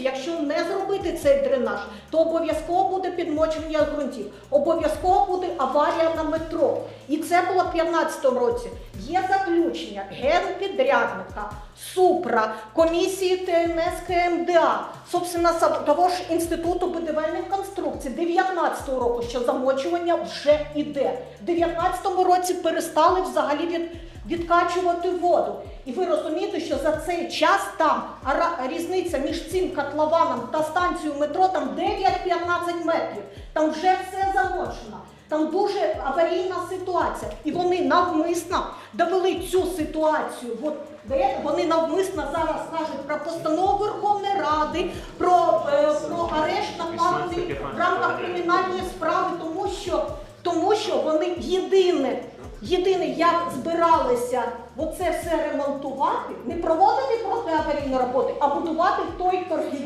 Якщо не зробити цей дренаж, то обов'язково буде підмочення ґрунтів, обов'язково буде аварія на метро. І це було в 2015 році. Є заключення генпідрядника, СУПРА, комісії ТНС КМДА, собственно, того ж Інституту будівельних конструкцій 19-го року, що замочування вже іде. В 19-му році перестали взагалі від відкачувати воду. І ви розумієте, що за цей час там різниця між цим котлованом та станцією метро там 9-15 метрів. Там вже все замочено. Там дуже аварійна ситуація. І вони навмисно довели цю ситуацію. От де вони навмисно зараз кажуть про постанову Верховної Ради, про, е, про арешт нападки в рамках кримінальної справи, тому що, тому що вони єдине. Єдине, як збиралися оце все ремонтувати, не проводити просто аварійні роботи, а будувати той торгівельний